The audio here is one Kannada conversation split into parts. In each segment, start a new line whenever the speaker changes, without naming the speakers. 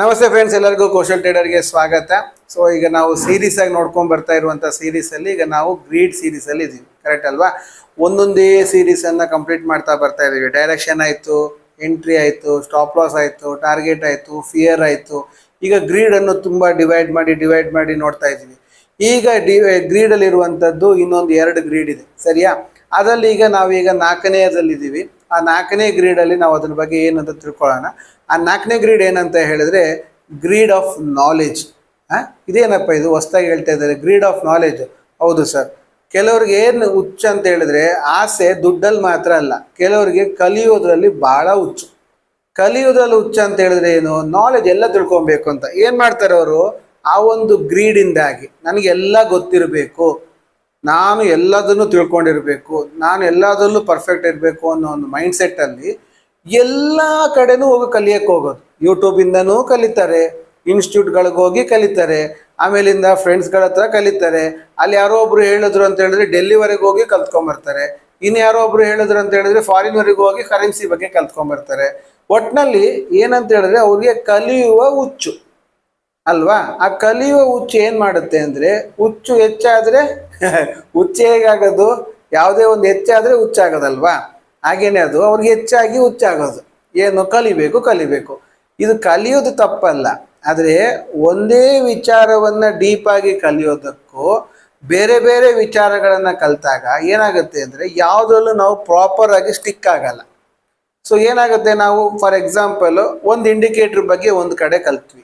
ನಮಸ್ತೆ ಫ್ರೆಂಡ್ಸ್ ಎಲ್ಲರಿಗೂ ಕೌಶಲ್ ಟ್ರೇಡರ್ಗೆ ಸ್ವಾಗತ. ಸೊ ಈಗ ನಾವು ಸೀರೀಸ್ ಆಗಿ ನೋಡ್ಕೊಂಡ್ ಬರ್ತಾ ಇರುವಂತ ಸೀರೀಸ್ ಅಲ್ಲಿ ಈಗ ನಾವು ಗ್ರೀಡ್ ಸೀರೀಸ್ ಅಲ್ಲಿ ಇದೀವಿ. ಕರೆಕ್ಟ್ ಅಲ್ವಾ? ಒಂದೊಂದೇ ಸೀರೀಸ್ ಅನ್ನ ಕಂಪ್ಲೀಟ್ ಮಾಡ್ತಾ ಬರ್ತಾ ಇದೀವಿ. ಡೈರೆಕ್ಷನ್ ಆಯ್ತು ಎಂಟ್ರಿ ಆಯ್ತು ಸ್ಟಾಪ್ ಲಾಸ್ ಆಯ್ತು ಟಾರ್ಗೆಟ್ ಆಯ್ತು ಫಿಯರ್ ಆಯ್ತು. ಈಗ ಗ್ರೀಡ್ ಅನ್ನು ತುಂಬಾ ಡಿವೈಡ್ ಮಾಡಿ ಡಿವೈಡ್ ಮಾಡಿ ನೋಡ್ತಾ ಇದೀವಿ. ಈಗ ಗ್ರೀಡ್ ಅಲ್ಲಿ ಇರುವಂತದ್ದು ಇನ್ನೊಂದು ಎರಡು ಗ್ರೀಡ್ ಇದೆ. ಸರಿಯಾ? ಅದರಲ್ಲಿ ಈಗ ನಾವೀಗ ನಾಲ್ಕನೆಯದಲ್ಲಿದ್ದೀವಿ ಆ ನಾಲ್ಕನೇ ಗ್ರೀಡ್ ಅಲ್ಲಿ ನಾವು ಅದ್ರ ಬಗ್ಗೆ ಏನಂತ ತಿಳ್ಕೊಳ್ಳೋಣ. ಆ ನಾಲ್ಕನೇ ಗ್ರೀಡ್ ಏನಂತ ಹೇಳಿದ್ರೆ ಗ್ರೀಡ್ ಆಫ್ ನಾಲೆಜ್. ಇದೇನಪ್ಪ ಇದು? ಹೊಸ್ದಾಗಿ ಹೇಳ್ತಾ ಇದ್ದಾರೆ, ಗ್ರೀಡ್ ಆಫ್ ನಾಲೆಜ್. ಹೌದು ಸರ್. ಕೆಲವ್ರಿಗೆ ಏನು ಹುಚ್ಚು ಅಂತ ಹೇಳಿದ್ರೆ ಆಸೆ ದುಡ್ಡಲ್ಲಿ ಮಾತ್ರ ಅಲ್ಲ, ಕೆಲವರಿಗೆ ಕಲಿಯೋದ್ರಲ್ಲಿ ಬಹಳ ಹುಚ್ಚು. ಕಲಿಯೋದ್ರಲ್ಲಿ ಹುಚ್ಚ ಅಂತ ಹೇಳಿದ್ರೆ ಏನು? ನಾಲೆಜ್ ಎಲ್ಲ ತಿಳ್ಕೊಬೇಕು ಅಂತ. ಏನ್ ಮಾಡ್ತಾರೆ ಅವರು? ಆ ಒಂದು ಗ್ರೀಡಿಂದಾಗಿ ನನಗೆಲ್ಲ ಗೊತ್ತಿರಬೇಕು. ನಾನು ಎಲ್ಲದನ್ನು ತಿಳ್ಕೊಂಡಿರಬೇಕು, ನಾನು ಎಲ್ಲದರಲ್ಲೂ ಪರ್ಫೆಕ್ಟ್ ಇರಬೇಕು ಅನ್ನೋ ಒಂದು ಮೈಂಡ್ ಸೆಟ್ ಅಲ್ಲಿ ಎಲ್ಲ ಕಡೆನೂ ಹೋಗಿ ಕಲಿಯಕ್ಕೆ ಹೋಗೋದು. ಯೂಟ್ಯೂಬಿಂದನೂ ಕಲಿತಾರೆ ಇನ್ಸ್ಟಿಟ್ಯೂಟ್ಗಳಿಗೆ ಹೋಗಿ ಕಲಿತಾರೆ, ಆಮೇಲಿಂದ ಫ್ರೆಂಡ್ಸ್ಗಳ ಹತ್ರ ಕಲಿತಾರೆ, ಅಲ್ಲಿ ಯಾರೋ ಒಬ್ರು ಹೇಳಿದ್ರು ಅಂತ ಹೇಳಿದ್ರೆ ಡೆಲ್ಲಿವರೆಗೆ ಹೋಗಿ ಕಲ್ತ್ಕೊಂಬರ್ತಾರೆ ಇನ್ನು ಯಾರೋ ಒಬ್ರು ಹೇಳಿದ್ರು ಅಂತ ಹೇಳಿದ್ರೆ ಫಾರಿನ್ವರೆಗೆ ಹೋಗಿ ಕರೆನ್ಸಿ ಬಗ್ಗೆ ಕಲ್ತ್ಕೊಂಬರ್ತಾರೆ. ಒಟ್ಟಿನಲ್ಲಿ ಏನಂತ ಹೇಳಿದ್ರೆ ಅವ್ರಿಗೆ ಕಲಿಯುವ ಹುಚ್ಚು. ಅಲ್ವಾ? ಆ ಕಲಿಯುವ ಹುಚ್ಚು ಏನ್ ಮಾಡುತ್ತೆ ಅಂದ್ರೆ ಹುಚ್ಚು ಹೆಚ್ಚಾದ್ರೆ ಹುಚ್ಚು ಹೇಗಾಗೋದು? ಯಾವುದೇ ಒಂದು ಹೆಚ್ಚಾದ್ರೆ ಹುಚ್ಚಾಗದಲ್ವಾ? ಹಾಗೇನೆ ಅದು, ಅವ್ರಿಗೆ ಹೆಚ್ಚಾಗಿ ಹುಚ್ಚಾಗೋದು. ಏನು? ಕಲಿಬೇಕು ಕಲಿಬೇಕು. ಇದು ಕಲಿಯೋದು ತಪ್ಪಲ್ಲ. ಆದರೆ ಒಂದೇ ವಿಚಾರವನ್ನ ಡೀಪ್ ಆಗಿ ಕಲಿಯೋದಕ್ಕೂ ಬೇರೆ ಬೇರೆ ವಿಚಾರಗಳನ್ನು ಕಲ್ತಾಗ ಏನಾಗುತ್ತೆ ಅಂದ್ರೆ ಯಾವುದ್ರಲ್ಲೂ ನಾವು ಪ್ರಾಪರ್ ಆಗಿ ಸ್ಟಿಕ್ ಆಗಲ್ಲ. ಸೊ ಏನಾಗುತ್ತೆ ನಾವು? ಫಾರ್ ಎಕ್ಸಾಂಪಲ್ ಒಂದು ಇಂಡಿಕೇಟರ್ ಬಗ್ಗೆ ಒಂದು ಕಡೆ ಕಲ್ತ್ವಿ.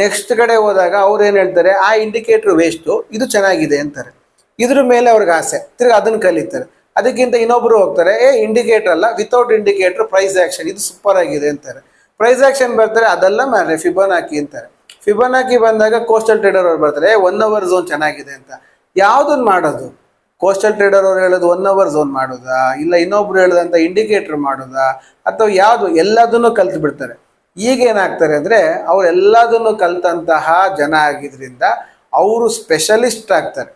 ನೆಕ್ಸ್ಟ್ ಕಡೆ ಹೋದಾಗ ಅವ್ರು ಏನು ಹೇಳ್ತಾರೆ, ಆ ಇಂಡಿಕೇಟರ್ ವೇಸ್ಟು ಇದು ಚೆನ್ನಾಗಿದೆ ಅಂತಾರೆ. ಇದ್ರ ಮೇಲೆ ಅವ್ರಿಗೆ ಆಸೆ. ತಿರ್ಗಿ ಅದನ್ನ ಕಲಿತಾರೆ. ಅದಕ್ಕಿಂತ ಇನ್ನೊಬ್ರು ಹೋಗ್ತಾರೆ, ಏ ಇಂಡಿಕೇಟರ್ ಅಲ್ಲ ವಿತೌಟ್ ಇಂಡಿಕೇಟರ್ ಪ್ರೈಸ್ ಆಕ್ಷನ್ ಇದು ಸೂಪರ್ ಆಗಿದೆ ಅಂತಾರೆ. ಪ್ರೈಸ್ ಆಕ್ಷನ್ ಬರ್ತಾರೆ, ಅದೆಲ್ಲ ಮಾಡ್ರೆ ಫಿಬನ್ ಹಾಕಿ ಅಂತಾರೆ. ಫಿಬನ್ ಹಾಕಿ ಬಂದಾಗ ಕೋಸ್ಟಲ್ ಟ್ರೇಡರ್ ಅವ್ರು ಬರ್ತಾರೆ ಒನ್ ಅವರ್ ಝೋನ್ ಚೆನ್ನಾಗಿದೆ ಅಂತ. ಯಾವ್ದನ್ ಮಾಡೋದು? ಕೋಸ್ಟಲ್ ಟ್ರೇಡರ್ ಅವ್ರು ಹೇಳೋದು ಒನ್ ಅವರ್ ಝೋನ್ ಮಾಡೋದಾ? ಇಲ್ಲ, ಇನ್ನೊಬ್ರು ಹೇಳಿದಂತ ಇಂಡಿಕೇಟರ್ ಮಾಡೋದಾ? ಅಥವಾ ಯಾವುದು, ಎಲ್ಲದನ್ನು ಕಲ್ತು ಬಿಡ್ತಾರೆ ಈಗ ಏನಾಗ್ತಾರೆ ಅಂದರೆ ಅವ್ರು ಎಲ್ಲದನ್ನು ಕಲ್ತಂತಹ ಜನ ಆಗಿದ್ದರಿಂದ ಅವರು ಸ್ಪೆಷಲಿಸ್ಟ್ ಆಗ್ತಾರೆ.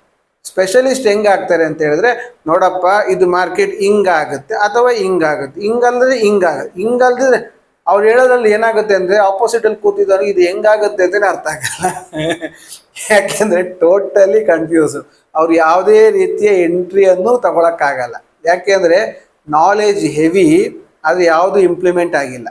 ಸ್ಪೆಷಲಿಸ್ಟ್ ಹೆಂಗಾಗ್ತಾರೆ ಅಂತ ಹೇಳಿದ್ರೆ, ನೋಡಪ್ಪ, ಇದು ಮಾರ್ಕೆಟ್ ಹಿಂಗಾಗುತ್ತೆ ಅಥವಾ ಹಿಂಗಾಗುತ್ತೆ. ಹಿಂಗಲ್ದ್ರೆ ಹಿಂಗಾಗುತ್ತೆ. ಹಿಂಗಲ್ದಿದ್ರೆ ಅವ್ರು ಹೇಳೋದ್ರಲ್ಲಿ ಏನಾಗುತ್ತೆ ಅಂದರೆ ಆಪೋಸಿಟಲ್ಲಿ ಕೂತಿದ್ದವ್ರು ಇದು ಹೆಂಗಾಗುತ್ತೆ ಅಂತಲೇ ಅರ್ಥ ಆಗಲ್ಲ. ಯಾಕೆಂದರೆ ಟೋಟಲಿ ಕನ್ಫ್ಯೂಸ್ ಅವ್ರು ಯಾವುದೇ ರೀತಿಯ ಎಂಟ್ರಿಯನ್ನು ತಗೊಳಕ್ಕಾಗಲ್ಲ. ಯಾಕೆಂದರೆ ನಾಲೆಜ್ ಹೆವಿ ಅದು ಯಾವುದು ಇಂಪ್ಲಿಮೆಂಟ್ ಆಗಿಲ್ಲ.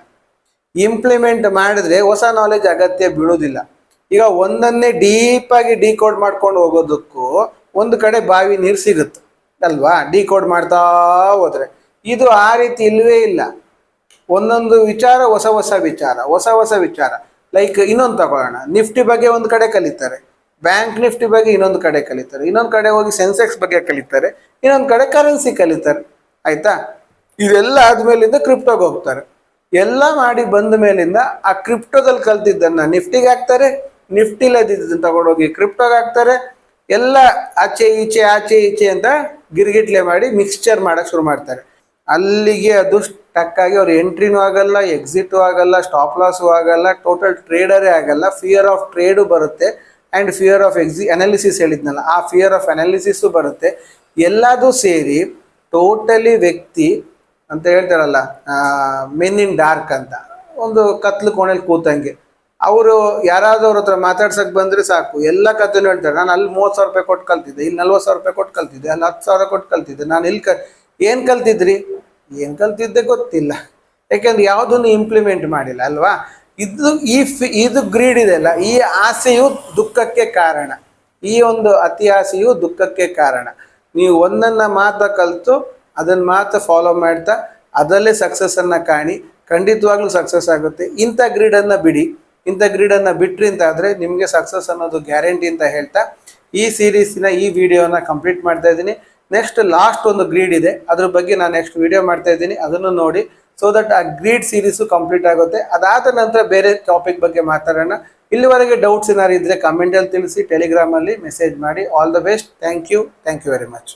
ಇಂಪ್ಲಿಮೆಂಟ್ ಮಾಡಿದ್ರೆ ಹೊಸ ನಾಲೆಜ್ ಅಗತ್ಯ ಬೀಳೋದಿಲ್ಲ ಈಗ ಒಂದನ್ನೇ ಡೀಪ್ ಆಗಿ ಡಿಕೋಡ್ ಮಾಡ್ಕೊಂಡು ಹೋಗೋದಕ್ಕೂ ಒಂದು ಕಡೆ ಬಾವಿ ನೀರು ಸಿಗುತ್ತೆ. ಅಲ್ವಾ? ಡಿಕೋಡ್ ಮಾಡ್ತಾ ಹೋದ್ರೆ. ಇದು ಆ ರೀತಿ ಇಲ್ವೇ ಇಲ್ಲ. ಒಂದೊಂದು ವಿಚಾರ, ಹೊಸ ಹೊಸ ವಿಚಾರ, ಹೊಸ ಹೊಸ ವಿಚಾರ. ಲೈಕ್ ಇನ್ನೊಂದು ತಗೊಳ್ಳೋಣ. ನಿಫ್ಟಿ ಬಗ್ಗೆ ಒಂದು ಕಡೆ ಕಲಿತಾರೆ. ಬ್ಯಾಂಕ್ ನಿಫ್ಟಿ ಬಗ್ಗೆ ಇನ್ನೊಂದು ಕಡೆ ಕಲಿತಾರೆ. ಇನ್ನೊಂದು ಕಡೆ ಹೋಗಿ ಸೆನ್ಸೆಕ್ಸ್ ಬಗ್ಗೆ ಕಲಿತಾರೆ. ಇನ್ನೊಂದು ಕಡೆ ಕರೆನ್ಸಿ ಕಲಿತಾರೆ. ಆಯ್ತಾ? ಇದೆಲ್ಲ ಆದ್ಮೇಲಿಂದ ಕ್ರಿಪ್ಟೋಗೆ ಹೋಗ್ತಾರೆ. ಎಲ್ಲ ಮಾಡಿ ಬಂದ ಮೇಲಿಂದ ಆ ಕ್ರಿಪ್ಟೋದಲ್ಲಿ ಕಲ್ತಿದ್ದನ್ನ ನಿಫ್ಟಿಗೆ ಹಾಕ್ತಾರೆ ನಿಫ್ಟಿ ಅದಿದ್ದನ್ನ ತಗೊಂಡೋಗಿ ಕ್ರಿಪ್ಟೋಗೆ ಹಾಕ್ತಾರೆ. ಎಲ್ಲ ಆಚೆ ಈಚೆ ಆಚೆ ಈಚೆ ಅಂತ ಗಿರ್ಗಿಟ್ಲೆ ಮಾಡಿ ಮಿಕ್ಸ್ಚರ್ ಮಾಡಕ್ ಶುರು ಮಾಡ್ತಾರೆ. ಅಲ್ಲಿಗೆ ಅದು ಸ್ಟಕ್ ಆಗಿ ಅವ್ರ ಎಂಟ್ರಿನೂ ಆಗಲ್ಲ ಎಕ್ಸಿಟು ಆಗಲ್ಲ ಸ್ಟಾಪ್ ಲಾಸು ಆಗಲ್ಲ ಟೋಟಲ್ ಟ್ರೇಡರೇ ಆಗಲ್ಲ ಫಿಯರ್ ಆಫ್ ಟ್ರೇಡು ಬರುತ್ತೆ. ಆ್ಯಂಡ್ ಫಿಯರ್ ಆಫ್ ಎಕ್ಸಿ ಅನಾಲಿಸಿಸ್ ಹೇಳಿದ್ನಲ್ಲ, ಆ ಫಿಯರ್ ಆಫ್ ಅನಾಲಿಸಿಸು ಬರುತ್ತೆ. ಎಲ್ಲದೂ ಸೇರಿ ಟೋಟಲಿ ವ್ಯಕ್ತಿ ಅಂತ ಹೇಳ್ತಾರಲ್ಲ ಮೆನ್ ಇನ್ ಡಾರ್ಕ್ ಅಂತ. ಒಂದು ಕತ್ಲು ಕೋಣೆಲಿ ಕೂತಂಗೆ. ಅವರು ಯಾರಾದ್ರೂ ಅವ್ರ ಹತ್ರ ಮಾತಾಡ್ಸಕ್ ಬಂದ್ರೆ ಸಾಕು. ಎಲ್ಲ ಕಥೆನೂ ಹೇಳ್ತಾರೆ, ನಾನು ಅಲ್ಲಿ ಮೂವತ್ತು ಸಾವಿರ ರೂಪಾಯಿ ಕೊಟ್ಟು ಕಲ್ತಿದ್ದೆ, ಇಲ್ಲಿ ನಲ್ವತ್ತು ಸಾವಿರ ರೂಪಾಯಿ ಕೊಟ್ಟು ಕಲ್ತಿದ್ದೆ, ಅಲ್ಲಿ ಹತ್ತು ಸಾವಿರ ಕೊಟ್ಟು ಕಲ್ತಿದ್ದೆ. ನಾನು ಇಲ್ಲಿ ಕ, ಏನು ಕಲ್ತಿದ್ರಿ? ಏನು ಕಲ್ತಿದ್ದೆ ಗೊತ್ತಿಲ್ಲ. ಯಾಕೆಂದ್ರೆ ಯಾವುದನ್ನು ಇಂಪ್ಲಿಮೆಂಟ್ ಮಾಡಿಲ್ಲ, ಅಲ್ವಾ? ಇದು, ಈ ಫಿ, ಇದು ಗ್ರೀಡ್ ಇದೆ ಅಲ್ಲ, ಈ ಆಸೆಯು ದುಃಖಕ್ಕೆ ಕಾರಣ. ಈ ಒಂದು ಅತಿ ಆಸೆಯು ದುಃಖಕ್ಕೆ ಕಾರಣ. ನೀವು ಒಂದನ್ನ ಮಾತ್ರ ಕಲಿತು ಅದನ್ನ ಮಾತ್ರ ಫಾಲೋ ಮಾಡ್ತಾ ಅದರಲ್ಲೇ ಸಕ್ಸಸ್ಸನ್ನು ಕಾಣಿ, ಖಂಡಿತವಾಗ್ಲೂ ಸಕ್ಸಸ್ ಆಗುತ್ತೆ. ಇಂಥ ಗ್ರೀಡನ್ನು ಬಿಡಿ. ಇಂಥ ಗ್ರೀಡನ್ನು ಬಿಟ್ರಿ ಅಂತ ಆದರೆ ನಿಮಗೆ ಸಕ್ಸಸ್ ಅನ್ನೋದು ಗ್ಯಾರಂಟಿ ಅಂತ ಹೇಳ್ತಾ ಈ ಸೀರೀಸಿನ ಈ ವಿಡಿಯೋನ ಕಂಪ್ಲೀಟ್ ಮಾಡ್ತಾ ಇದ್ದೀನಿ. ನೆಕ್ಸ್ಟ್ ಲಾಸ್ಟ್ ಒಂದು ಗ್ರೀಡ್ ಇದೆ. ಅದ್ರ ಬಗ್ಗೆ ನಾನು ನೆಕ್ಸ್ಟ್ ವಿಡಿಯೋ ಮಾಡ್ತಾ ಇದ್ದೀನಿ. ಅದನ್ನು ನೋಡಿ. ಸೊ ದಟ್ ಆ ಗ್ರೀಡ್ ಸೀರೀಸು ಕಂಪ್ಲೀಟ್ ಆಗುತ್ತೆ. ಅದಾದ ನಂತರ ಬೇರೆ ಟಾಪಿಕ್ ಬಗ್ಗೆ ಮಾತಾಡೋಣ. ಇಲ್ಲಿವರೆಗೆ ಡೌಟ್ಸ್ ಏನಾದ್ರು ಇದ್ರೆ ಕಮೆಂಟಲ್ಲಿ ತಿಳಿಸಿ ಟೆಲಿಗ್ರಾಮಲ್ಲಿ ಮೆಸೇಜ್ ಮಾಡಿ. All the best thank you thank you very much